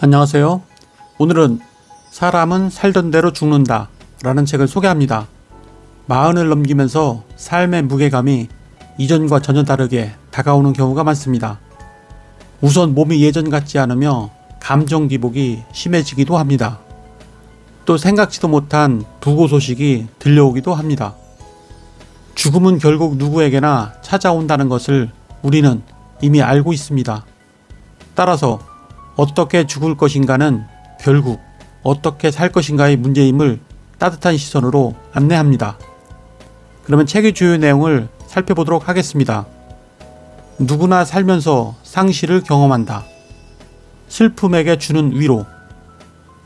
안녕하세요. 오늘은 사람은 살던 대로 죽는다 라는 책을 소개합니다. 마흔을 넘기면서 삶의 무게감이 이전과 전혀 다르게 다가오는 경우가 많습니다. 우선 몸이 예전 같지 않으며 감정 기복이 심해지기도 합니다. 또 생각지도 못한 부고 소식이 들려오기도 합니다. 죽음은 결국 누구에게나 찾아온다는 것을 우리는 이미 알고 있습니다. 따라서 어떻게 죽을 것인가는 결국 어떻게 살 것인가의 문제임을 따뜻한 시선으로 안내합니다. 그러면 책의 주요 내용을 살펴보도록 하겠습니다. 누구나 살면서 상실을 경험한다. 슬픔에게 주는 위로.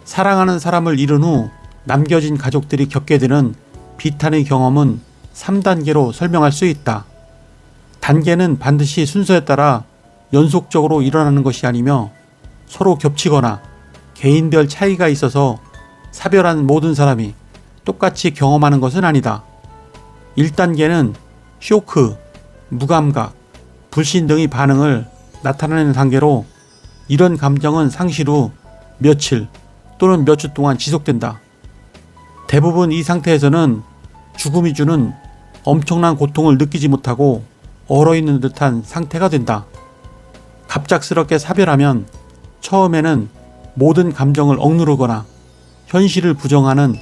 사랑하는 사람을 잃은 후 남겨진 가족들이 겪게 되는 비탄의 경험은 3단계로 설명할 수 있다. 단계는 반드시 순서에 따라 연속적으로 일어나는 것이 아니며 서로 겹치거나 개인별 차이가 있어서 사별한 모든 사람이 똑같이 경험하는 것은 아니다. 1단계는 쇼크, 무감각, 불신 등의 반응을 나타내는 단계로 이런 감정은 상실 후 며칠 또는 몇 주 동안 지속된다. 대부분 이 상태에서는 죽음이 주는 엄청난 고통을 느끼지 못하고 얼어있는 듯한 상태가 된다. 갑작스럽게 사별하면 처음에는 모든 감정을 억누르거나 현실을 부정하는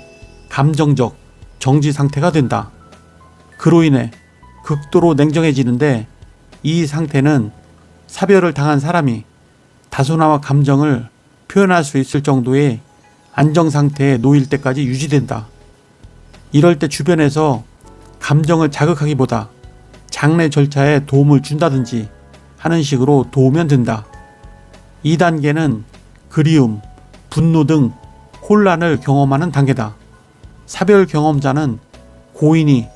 감정적 정지 상태가 된다. 그로 인해 극도로 냉정해지는데 이 상태는 사별을 당한 사람이 다소나마 감정을 표현할 수 있을 정도의 안정 상태에 놓일 때까지 유지된다. 이럴 때 주변에서 감정을 자극하기보다 장례 절차에 도움을 준다든지 하는 식으로 도우면 된다. 2단계는 그리움, 분노 등 혼란을 경험하는 단계다. 사별 경험자는 고인이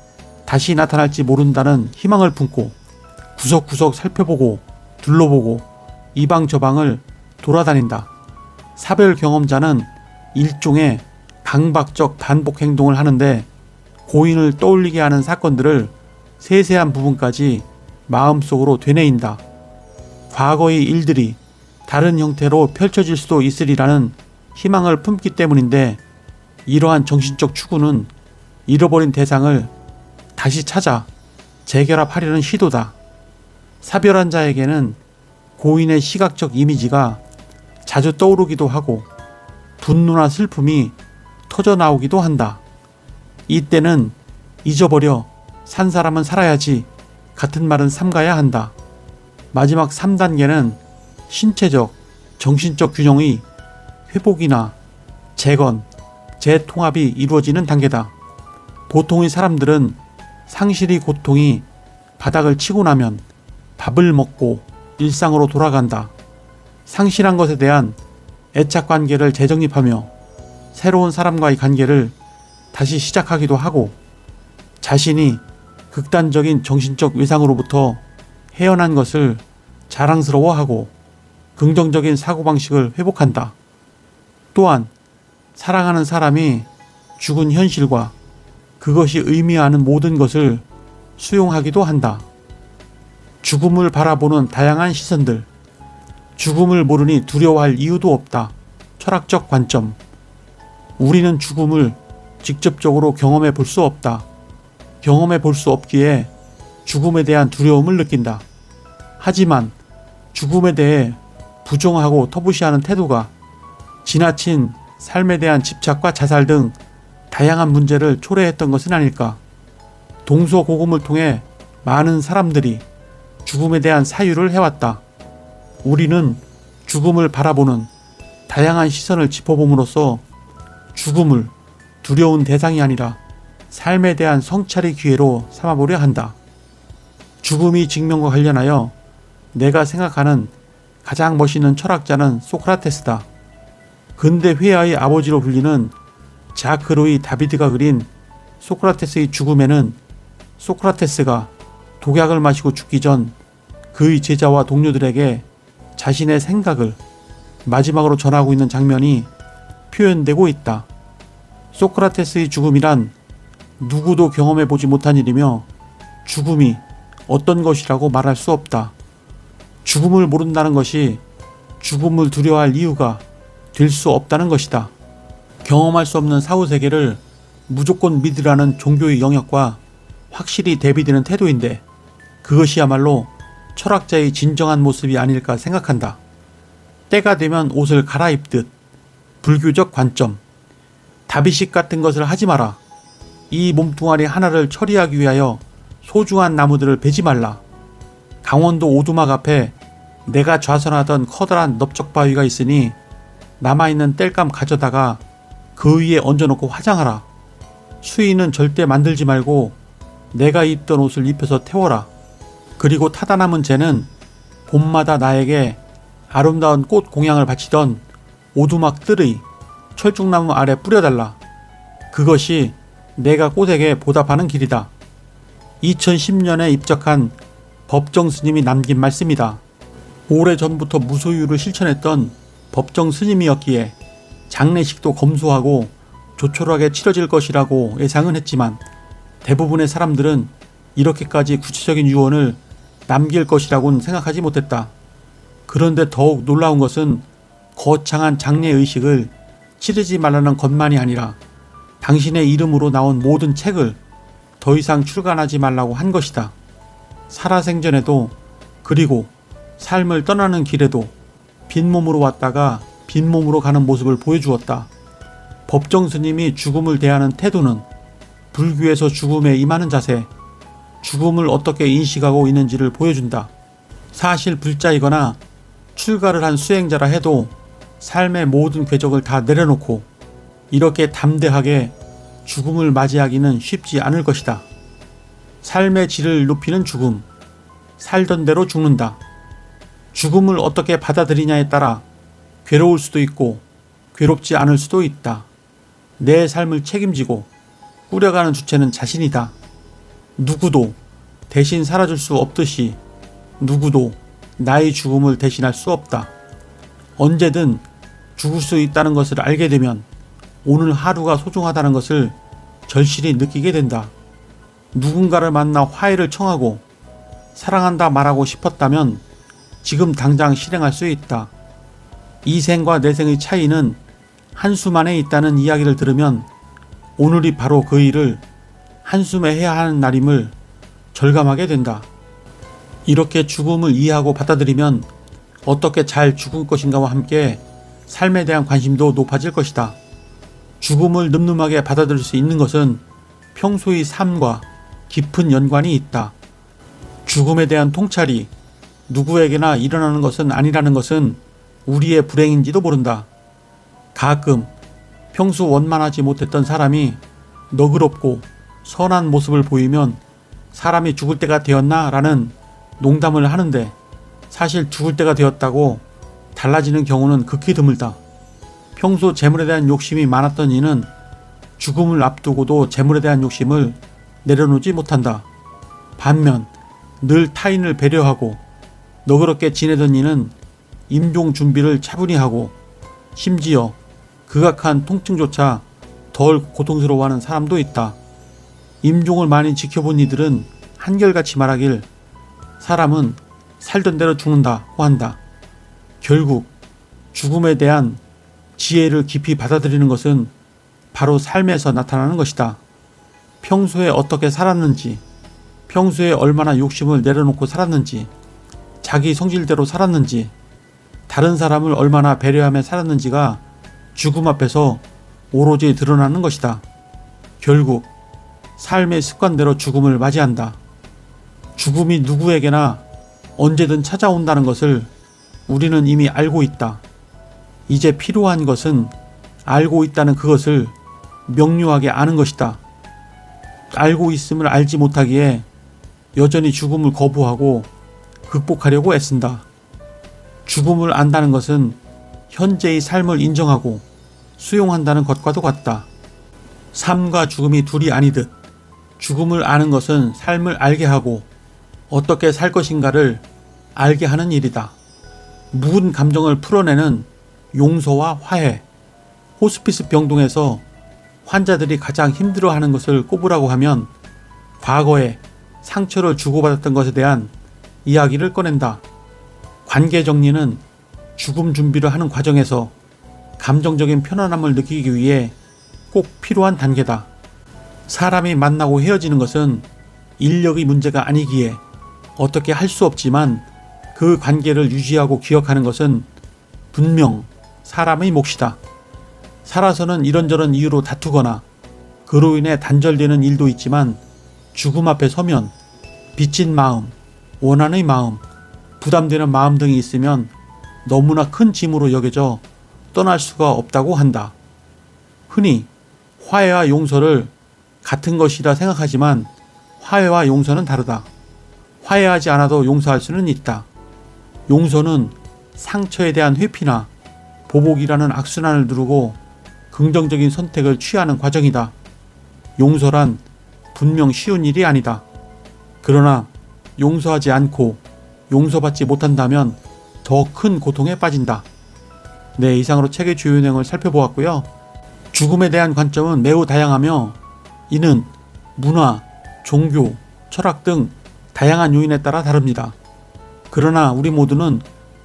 다시 나타날지 모른다는 희망을 품고 구석구석 살펴보고 둘러보고 이방 저방을 돌아다닌다. 사별 경험자는 일종의 강박적 반복 행동을 하는데 고인을 떠올리게 하는 사건들을 세세한 부분까지 마음속으로 되뇌인다. 과거의 일들이 다른 형태로 펼쳐질 수도 있으리라는 희망을 품기 때문인데 이러한 정신적 추구는 잃어버린 대상을 다시 찾아 재결합하려는 시도다. 사별한 자에게는 고인의 시각적 이미지가 자주 떠오르기도 하고 분노나 슬픔이 터져 나오기도 한다. 이때는 잊어버려 산 사람은 살아야지 같은 말은 삼가야 한다. 마지막 3단계는 신체적, 정신적 균형의 회복이나 재건, 재통합이 이루어지는 단계다. 보통의 사람들은 상실의 고통이 바닥을 치고 나면 밥을 먹고 일상으로 돌아간다. 상실한 것에 대한 애착 관계를 재정립하며 새로운 사람과의 관계를 다시 시작하기도 하고 자신이 극단적인 정신적 외상으로부터 헤어난 것을 자랑스러워하고 긍정적인 사고방식을 회복한다. 또한 사랑하는 사람이 죽은 현실과 그것이 의미하는 모든 것을 수용하기도 한다. 죽음을 바라보는 다양한 시선들. 죽음을 모르니 두려워할 이유도 없다. 철학적 관점. 우리는 죽음을 직접적으로 경험해 볼 수 없다. 경험해 볼 수 없기에 죽음에 대한 두려움을 느낀다. 하지만 죽음에 대해 부정하고 터부시하는 태도가 지나친 삶에 대한 집착과 자살 등 다양한 문제를 초래했던 것은 아닐까. 동서고금을 통해 많은 사람들이 죽음에 대한 사유를 해왔다. 우리는 죽음을 바라보는 다양한 시선을 짚어봄으로써 죽음을 두려운 대상이 아니라 삶에 대한 성찰의 기회로 삼아보려 한다. 죽음이 증명과 관련하여 내가 생각하는 가장 멋있는 철학자는 소크라테스다. 근대 회화의 아버지로 불리는 자크로이 다비드가 그린 소크라테스의 죽음에는 소크라테스가 독약을 마시고 죽기 전 그의 제자와 동료들에게 자신의 생각을 마지막으로 전하고 있는 장면이 표현되고 있다. 소크라테스의 죽음이란 누구도 경험해 보지 못한 일이며 죽음이 어떤 것이라고 말할 수 없다. 죽음을 모른다는 것이 죽음을 두려워할 이유가 될 수 없다는 것이다. 경험할 수 없는 사후 세계를 무조건 믿으라는 종교의 영역과 확실히 대비되는 태도인데 그것이야말로 철학자의 진정한 모습이 아닐까 생각한다. 때가 되면 옷을 갈아입듯 불교적 관점 다비식 같은 것을 하지 마라. 이 몸뚱아리 하나를 처리하기 위하여 소중한 나무들을 베지 말라. 강원도 오두막 앞에 내가 좌선하던 커다란 넓적 바위가 있으니 남아있는 땔감 가져다가 그 위에 얹어놓고 화장하라. 수의는 절대 만들지 말고 내가 입던 옷을 입혀서 태워라. 그리고 타다 남은 재는 봄마다 나에게 아름다운 꽃 공양을 바치던 오두막 뜰의 철쭉나무 아래 뿌려달라. 그것이 내가 꽃에게 보답하는 길이다. 2010년에 입적한 법정 스님이 남긴 말씀이다. 오래전부터 무소유를 실천했던 법정 스님이었기에 장례식도 검소하고 조촐하게 치러질 것이라고 예상은 했지만 대부분의 사람들은 이렇게까지 구체적인 유언을 남길 것이라고는 생각하지 못했다. 그런데 더욱 놀라운 것은 거창한 장례 의식을 치르지 말라는 것만이 아니라 당신의 이름으로 나온 모든 책을 더 이상 출간하지 말라고 한 것이다. 살아생전에도 그리고 삶을 떠나는 길에도 빈몸으로 왔다가 빈몸으로 가는 모습을 보여주었다. 법정 스님이 죽음을 대하는 태도는 불교에서 죽음에 임하는 자세, 죽음을 어떻게 인식하고 있는지를 보여준다. 사실 불자이거나 출가를 한 수행자라 해도 삶의 모든 궤적을 다 내려놓고 이렇게 담대하게 죽음을 맞이하기는 쉽지 않을 것이다. 삶의 질을 높이는 죽음, 살던 대로 죽는다. 죽음을 어떻게 받아들이냐에 따라 괴로울 수도 있고 괴롭지 않을 수도 있다. 내 삶을 책임지고 꾸려가는 주체는 자신이다. 누구도 대신 살아줄 수 없듯이 누구도 나의 죽음을 대신할 수 없다. 언제든 죽을 수 있다는 것을 알게 되면 오늘 하루가 소중하다는 것을 절실히 느끼게 된다. 누군가를 만나 화해를 청하고 사랑한다 말하고 싶었다면 지금 당장 실행할 수 있다. 이 생과 내 생의 차이는 한숨 안에 있다는 이야기를 들으면 오늘이 바로 그 일을 한숨에 해야 하는 날임을 절감하게 된다. 이렇게 죽음을 이해하고 받아들이면 어떻게 잘 죽을 것인가와 함께 삶에 대한 관심도 높아질 것이다. 죽음을 늠름하게 받아들일 수 있는 것은 평소의 삶과 깊은 연관이 있다. 죽음에 대한 통찰이 누구에게나 일어나는 것은 아니라는 것은 우리의 불행인지도 모른다. 가끔 평소 원만하지 못했던 사람이 너그럽고 선한 모습을 보이면 사람이 죽을 때가 되었나? 라는 농담을 하는데 사실 죽을 때가 되었다고 달라지는 경우는 극히 드물다. 평소 재물에 대한 욕심이 많았던 이는 죽음을 앞두고도 재물에 대한 욕심을 내려놓지 못한다. 반면 늘 타인을 배려하고 너그럽게 지내던 이는 임종 준비를 차분히 하고 심지어 극악한 통증조차 덜 고통스러워하는 사람도 있다. 임종을 많이 지켜본 이들은 한결같이 말하길 사람은 살던 대로 죽는다고 한다. 결국 죽음에 대한 지혜를 깊이 받아들이는 것은 바로 삶에서 나타나는 것이다. 평소에 어떻게 살았는지, 평소에 얼마나 욕심을 내려놓고 살았는지, 자기 성질대로 살았는지, 다른 사람을 얼마나 배려하며 살았는지가 죽음 앞에서 오로지 드러나는 것이다. 결국 삶의 습관대로 죽음을 맞이한다. 죽음이 누구에게나 언제든 찾아온다는 것을 우리는 이미 알고 있다. 이제 필요한 것은 알고 있다는 그것을 명료하게 아는 것이다. 알고 있음을 알지 못하기에 여전히 죽음을 거부하고 극복하려고 애쓴다. 죽음을 안다는 것은 현재의 삶을 인정하고 수용한다는 것과도 같다. 삶과 죽음이 둘이 아니듯 죽음을 아는 것은 삶을 알게 하고 어떻게 살 것인가를 알게 하는 일이다. 묵은 감정을 풀어내는 용서와 화해. 호스피스 병동에서 환자들이 가장 힘들어하는 것을 꼽으라고 하면 과거에 상처를 주고받았던 것에 대한 이야기를 꺼낸다. 관계 정리는 죽음 준비를 하는 과정에서 감정적인 편안함을 느끼기 위해 꼭 필요한 단계다. 사람이 만나고 헤어지는 것은 인력의 문제가 아니기에 어떻게 할 수 없지만 그 관계를 유지하고 기억하는 것은 분명 사람의 몫이다. 살아서는 이런저런 이유로 다투거나 그로 인해 단절되는 일도 있지만 죽음 앞에 서면 빚진 마음, 원한의 마음, 부담되는 마음 등이 있으면 너무나 큰 짐으로 여겨져 떠날 수가 없다고 한다. 흔히 화해와 용서를 같은 것이라 생각하지만 화해와 용서는 다르다. 화해하지 않아도 용서할 수는 있다. 용서는 상처에 대한 회피나 보복이라는 악순환을 누르고 긍정적인 선택을 취하는 과정이다. 용서란 분명 쉬운 일이 아니다. 그러나 용서하지 않고 용서받지 못한다면 더 큰 고통에 빠진다. 네, 이상으로 책의 주요 내용을 살펴보았고요. 죽음에 대한 관점은 매우 다양하며 이는 문화, 종교, 철학 등 다양한 요인에 따라 다릅니다. 그러나 우리 모두는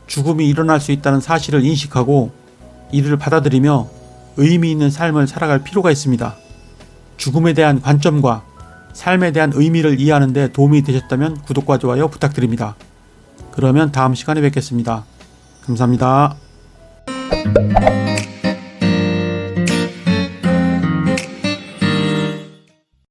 죽음이 일어날 수 있다는 사실을 인식하고 이를 받아들이며 의미 있는 삶을 살아갈 필요가 있습니다. 죽음에 대한 관점과 삶에 대한 의미를 이해하는 데 도움이 되셨다면 구독과 좋아요 부탁드립니다. 그러면 다음 시간에 뵙겠습니다. 감사합니다.